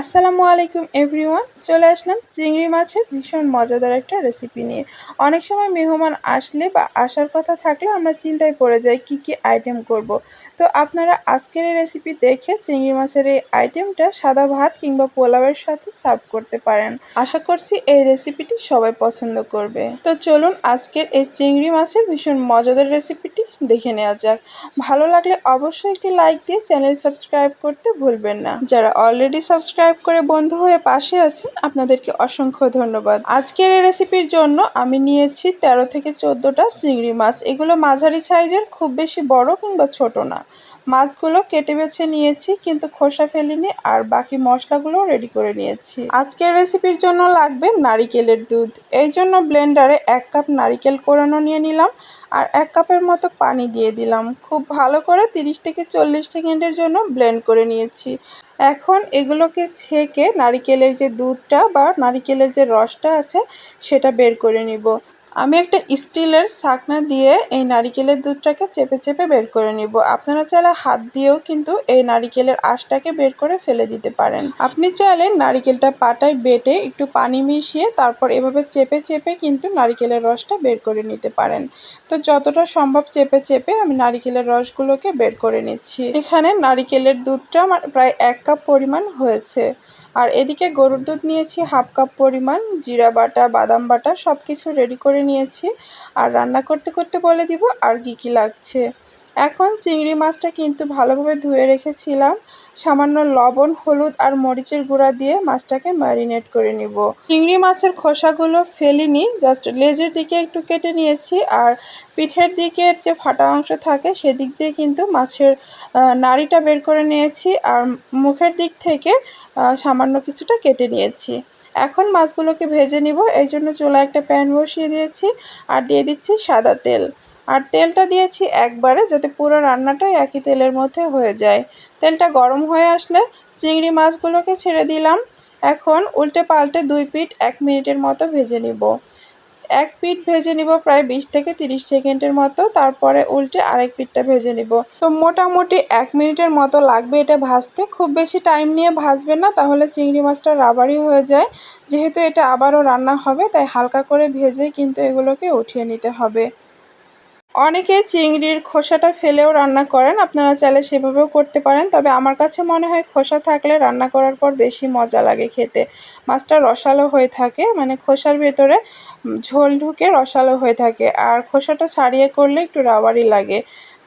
আসসালামু আলাইকুম এভরিওয়ান চলে আসলাম চিংড়ি মাছের ভীষণ মজাদার একটা রেসিপি নিয়ে। অনেক সময় মেহমান আসলে বা আসার কথা থাকলে আমরা চিন্তায় পড়ে যাই কি কি আইটেম করব। তো আপনারা আজকের এই রেসিপি দেখে চিংড়ি মাছের এই আইটেমটা সাদা ভাত কিংবা পোলাওয়ের সাথে সার্ভ করতে পারেন। আশা করছি এই রেসিপিটি সবাই পছন্দ করবে। তো চলুন আজকের এই চিংড়ি মাছের ভীষণ মজাদার রেসিপিটি দেখে নেওয়া যাক। ভালো লাগলে অবশ্যই একটি লাইক দিয়ে চ্যানেল সাবস্ক্রাইব করতে ভুলবেন না। যারা অলরেডি সাবস্ক্রাইব করে বন্ধু হয়ে পাশে আছেন, আপনাদেরকে অসংখ্য ধন্যবাদ। আজকের এই রেসিপির জন্য আমি নিয়েছি ১৩ থেকে চোদ্দোটা চিংড়ি মাছ। এগুলো মাঝারি সাইজের খুব বেশি বড় কিংবা ছোট না। মাছগুলো কেটে বেছে নিয়েছি, কিন্তু খোসা ফেলিনি আর বাকি মশলাগুলো রেডি করে নিয়েছি। আজকের রেসিপির জন্য লাগবে নারিকেলের দুধ। এই জন্য ব্লেন্ডারে এক কাপ নারিকেল কোরানো নিয়ে নিলাম আর এক কাপের মতো পানি দিয়ে দিলাম। খুব ভালো করে 30 থেকে চল্লিশ সেকেন্ডের জন্য ব্লেন্ড করে নিয়েছি। এখন এগুলোকে ছেঁকে নারিকেলের যে দুধটা বা নারিকেলের যে রসটা আছে, সেটা বের করে নিব। আমি একটা স্টিলের ছাকনা দিয়ে এই নারিকেলের দুধটাকে চেপে চেপে বের করে নিব। আপনারা চাইলে হাত দিয়েও কিন্তু এই নারিকেলের আঁশটাকে বের করে ফেলে দিতে পারেন। আপনি চাইলে নারিকেলটা পাটায় বেটে একটু পানি মিশিয়ে তারপর এভাবে চেপে চেপে কিন্তু নারিকেলের রসটা বের করে নিতে পারেন। তো যতটা সম্ভব চেপে চেপে আমি নারিকেলের রসগুলোকে বের করে নিচ্ছি। এখানে নারিকেলের দুধটা আমার প্রায় এক কাপ পরিমাণ হয়েছে। আর এদিকে গরুর দুধ নিয়েছি, হাফ কাপ পরিমাণ, জিরা বাটা, বাদাম বাটা সব কিছু রেডি করে নিয়েছি। আর রান্না করতে করতে বলে দিব আর কী কী লাগছে। এখন চিংড়ি মাছটা কিন্তু ভালোভাবে ধুয়ে রেখেছিলাম। সামান্য লবণ, হলুদ আর মরিচের গুঁড়া দিয়ে মাছটাকে ম্যারিনেট করে নিব। চিংড়ি মাছের খোসাগুলো ফেলিনি, জাস্ট লেজের দিকে একটু কেটে নিয়েছি আর পিঠের দিকের যে ফাটা অংশ থাকে সেদিক দিয়ে কিন্তু মাছের নাড়িটা বের করে নিয়েছি আর মুখের দিক থেকে সামান্য কিছুটা কেটে নিয়েছি। এখন মাছগুলোকে ভেজে নিব। এই জন্য চুলা একটা প্যান বসিয়ে দিয়েছি আর দিয়ে দিচ্ছি সাদা তেল। আর তেলটা দিয়েছি একবারে যাতে পুরো রান্নাটাই একই তেলের মধ্যে হয়ে যায়। তেলটা গরম হয়ে আসলে চিংড়ি মাছগুলোকে ছেড়ে দিলাম। এখন উল্টে পাল্টে দুই পিঠ এক মিনিটের মতো ভেজে নিব। এক পিঠ ভেজে নিব প্রায় বিশ থেকে তিরিশ সেকেন্ডের মতো, তারপরে উল্টে আরেক পিঠটা ভেজে নিব। তো মোটামুটি এক মিনিটের মতো লাগবে এটা ভাজতে। খুব বেশি টাইম নিয়ে ভাজবে না, তাহলে চিংড়ি মাছটা রাবারি হয়ে যায়। যেহেতু এটা আবারও রান্না হবে, তাই হালকা করে ভেজে কিন্তু এগুলোকে উঠিয়ে নিতে হবে। অনেকে চিংড়ির খোসাটা ফেলেও রান্না করেন। আপনারা চাইলে সেভাবেও করতে পারেন। তবে আমার কাছে মনে হয় খোসা থাকলে রান্না করার পর বেশি মজা লাগে খেতে। মাছটা রসালো হয়ে থাকে মানে খোসার ভেতরে ঝোল ঢুকে রসালো হয়ে থাকে। আর খোসাটা ছাড়িয়ে করলে একটু রাবারি লাগে।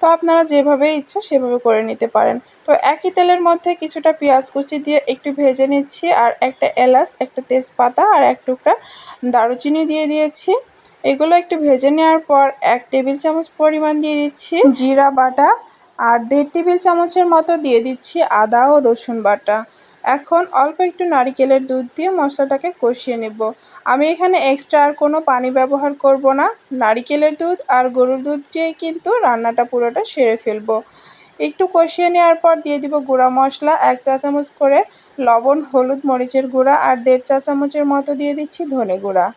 তো আপনারা যেভাবে ইচ্ছা সেভাবে করে নিতে পারেন। তো একই তেলের মধ্যে কিছুটা পেঁয়াজ কুচি দিয়ে একটু ভেজে নিচ্ছি। আর একটা এলাচ, একটা তেজপাতা আর এক টুকরা দারুচিনি দিয়ে দিয়েছি। এগুলো একটু ভেজে নেওয়ার পর এক টেবিল চামচ পরিমাণ দিয়ে দিচ্ছি জিরা বাটা আর দেড় টেবিল চামচের মতো দিয়ে দিচ্ছি আদা ও রসুন বাটা। এখন অল্প একটু নারিকেলের দুধ দিয়ে মশলাটাকে কষিয়ে নেব। আমি এখানে এক্সট্রা আর কোনো পানি ব্যবহার করব না। নারিকেলের দুধ আর গরুর দুধ দিয়ে কিন্তু রান্নাটা পুরোটা সেরে ফেলব। একটু কষিয়ে নেওয়ার পর দিয়ে দিব গুঁড়া মশলা, এক চা চামচ করে লবণ, হলুদ মরিচের গুঁড়া আর দেড় চা চামচের মতো দিয়ে দিচ্ছি ধনে গুঁড়া।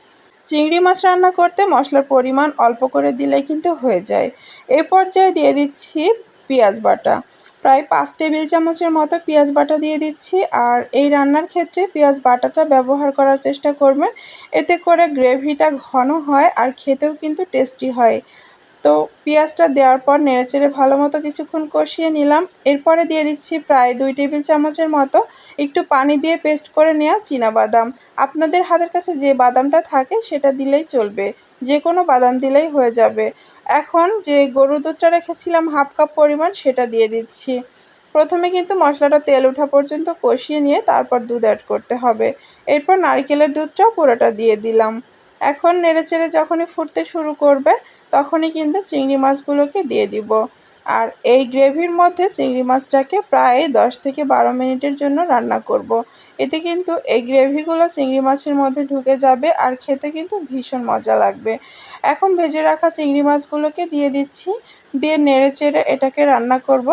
চিংড়ি মাছ রান্না করতে মশলার পরিমাণ অল্প করে দিলে কিন্তু হয়ে যায়। এ পর্যায়ে দিয়ে দিচ্ছি পেঁয়াজ বাটা। প্রায় পাঁচ টেবিল চামচের মতো পেঁয়াজ বাটা দিয়ে দিচ্ছি আর এই রান্নার ক্ষেত্রে পেঁয়াজ বাটাটা ব্যবহার করার চেষ্টা করবেন। এতে করে গ্রেভিটা ঘন হয় আর খেতেও কিন্তু টেস্টি হয়। তো পেঁয়াজটা দেওয়ার পর নেড়েচেড়ে ভালো মতো কিছুক্ষণ কষিয়ে নিলাম। এরপরে দিয়ে দিচ্ছি প্রায় দুই টেবিল চামচের মতো একটু পানি দিয়ে পেস্ট করে নেওয়া বাদাম আপনাদের হাতের কাছে যে বাদামটা থাকে সেটা দিলেই চলবে। যে কোনো বাদাম দিলেই হয়ে যাবে। এখন যে গরুর দুধটা রেখেছিলাম হাফ কাপ পরিমাণ সেটা দিয়ে দিচ্ছি। প্রথমে কিন্তু মশলাটা তেল ওঠা পর্যন্ত কষিয়ে নিয়ে তারপর দুধ অ্যাড করতে হবে। এরপর নারকেলের দুধটাও পুরোটা দিয়ে দিলাম। এখন নেড়েচেড়ে যখনই ফুটতে শুরু করবে, তখনই কিন্তু চিংড়ি মাছগুলোকে দিয়ে দিব আর এই গ্রেভির মধ্যে চিংড়ি মাছটাকে প্রায় দশ থেকে বারো মিনিটের জন্য রান্না করব। এতে কিন্তু এই গ্রেভিগুলো চিংড়ি মাছের মধ্যে ঢুকে যাবে আর খেতে কিন্তু ভীষণ মজা লাগবে এখন ভেজে রাখা চিংড়ি মাছগুলোকে দিয়ে দিচ্ছি দিয়ে নেড়ে চেড়ে এটাকে রান্না করব।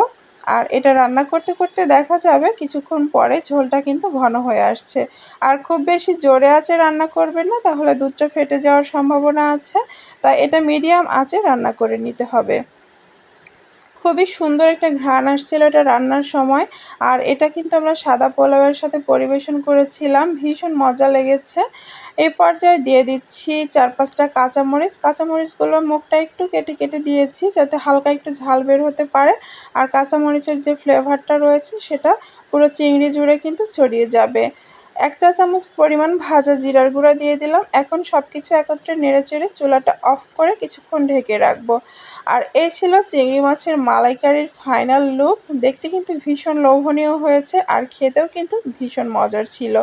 আর এটা রান্না করতে করতে দেখা যাবে কিছুক্ষণ পরে ঝোলটা কিন্তু ঘন হয়ে আসছে। আর খুব বেশি জোরে আছে রান্না করবেন না, তাহলে দুধটা ফেটে যাওয়ার সম্ভাবনা আছে। তাই এটা মিডিয়াম আঁচে রান্না করে নিতে হবে। খুবই সুন্দর একটা ঘ্রাণ আসছিল এটা রান্নার সময়। আর এটা কিন্তু আমরা সাদা পোলাওয়ের সাথে পরিবেশন করেছিলাম। ভীষণ মজা লেগেছে। এই পর্যায়ে দিয়ে দিচ্ছি চার পাঁচটা কাঁচামরিচ। কাঁচামরিচগুলোর মুখটা একটু কেটে কেটে দিয়েছি যাতে হালকা একটু ঝাল বের হতে পারে। আর কাঁচামরিচের যে ফ্লেভারটা রয়েছে সেটা পুরো চিংড়ি জুড়ে কিন্তু ছড়িয়ে যাবে। এক চা চামচ পরিমাণ ভাজা জিরার গুঁড়া দিয়ে দিলাম। এখন সব কিছু একত্রে নেড়ে চেড়ে চুলাটা অফ করে কিছুক্ষণ ঢেকে রাখব। আর এই ছিল চিংড়ি মাছের মালাইকারির ফাইনাল লুক। দেখতে কিন্তু ভীষণ লোভনীয় হয়েছে আর খেতেও কিন্তু ভীষণ মজার ছিল।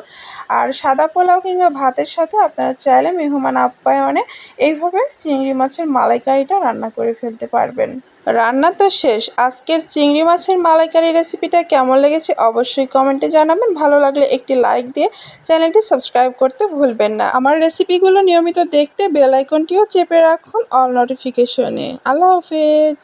আর সাদা পোলাও কিংবা ভাতের সাথে আপনারা চাইলে মেহমান আপ্যায়নে এইভাবে চিংড়ি মাছের মালাইকারিটা রান্না করে ফেলতে পারবেন। রান্না তো শেষ। আজকের চিংড়ি মাছের মালাইকারি রেসিপিটা কেমন লেগেছে অবশ্যই কমেন্টে জানাবেন। ভালো লাগলে একটি লাইক দিয়ে চ্যানেলটি সাবস্ক্রাইব করতে ভুলবেন না। আমার রেসিপিগুলো নিয়মিত দেখতে বেল আইকনটিও চেপে রাখুন অল নোটিফিকেশনে। আল্লাহ হাফেজ।